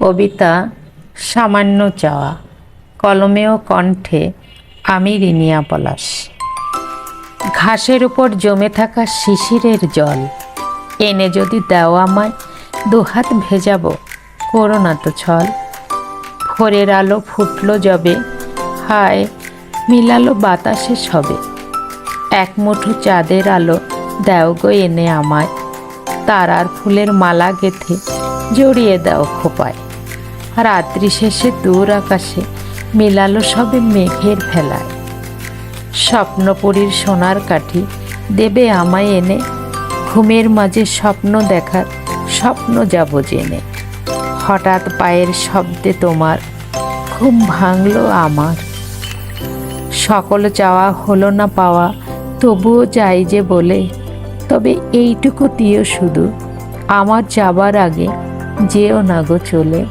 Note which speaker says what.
Speaker 1: কবিতা সামান্য চাওয়া, কলমে ও কণ্ঠে আমি রিনিয়া পলাশ ঘাসের উপর জমে থাকা শিশিরের জল, এনে যদি দাও আমায়, দুহাত ভেজাবো করো না তো ছল। ভোরের আলো ফুটলো যবে, হায় মিলালো বাতাসে সবে। এক মুঠো চাঁদের আলো দাও গো এনে আমায়, তারার ফুলের মালা গেথে জড়িয়ে দাও খোপায়। রাত্রি শেষে দূর আকাশে মিলালো সবে মেঘের ফেলায় স্বপ্নপুরীর সোনার কাঠি দেবে আমায় এনে, ঘুমের মাঝে স্বপ্ন দেখার স্বপ্ন যাব জেনে। হঠাৎ পায়ের শব্দে তোমার ঘুম ভাঙলো আমার। সকল চাওয়া হলো না পাওয়া, তবুও যাই যে বলে, তবে এইটুকু দিও শুধু, আমার যাবার আগে যেও না গো চলে।